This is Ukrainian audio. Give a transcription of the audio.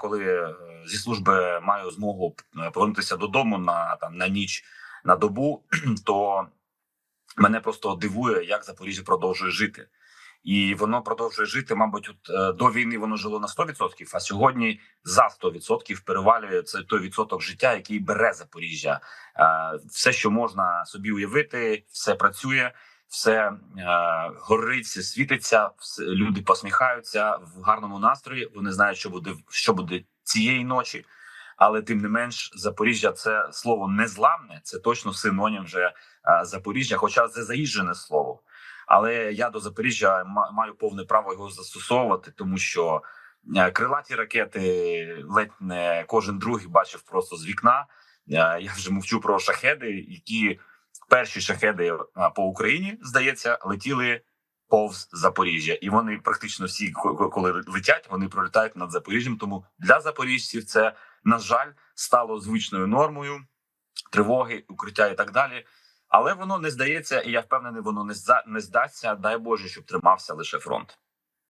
коли е, зі служби маю змогу е, повернутися додому на там на ніч на добу, то мене просто дивує, як Запоріжжя продовжує жити. І воно продовжує жити, мабуть, от, е, до війни воно жило на 100%, а сьогодні за 100% перевалює це той відсоток життя, який бере Запоріжжя. Все, що можна собі уявити, все працює, все е, горить, світиться, все, люди посміхаються в гарному настрої. Вони знають, що буде що буде цієї ночі. Але тим не менш, Запоріжжя це слово незламне, це точно синонім вже е, Запоріжжя, хоча це заїжджене слово. Але я до Запоріжжя ма- маю повне право його застосовувати, тому що е, крилаті ракети ледь не кожен другий бачив просто з вікна. Е, Я вже мовчу про шахеди, які перші шахеди по Україні здається летіли повз Запоріжжя, і вони практично всі, ко- ко- коли летять, вони пролітають над Запоріжжям. Тому для запоріжців це на жаль стало звичною нормою тривоги, укриття і так далі. Але воно не здається, і я впевнений, воно не здасться. Дай Боже, щоб тримався лише фронт.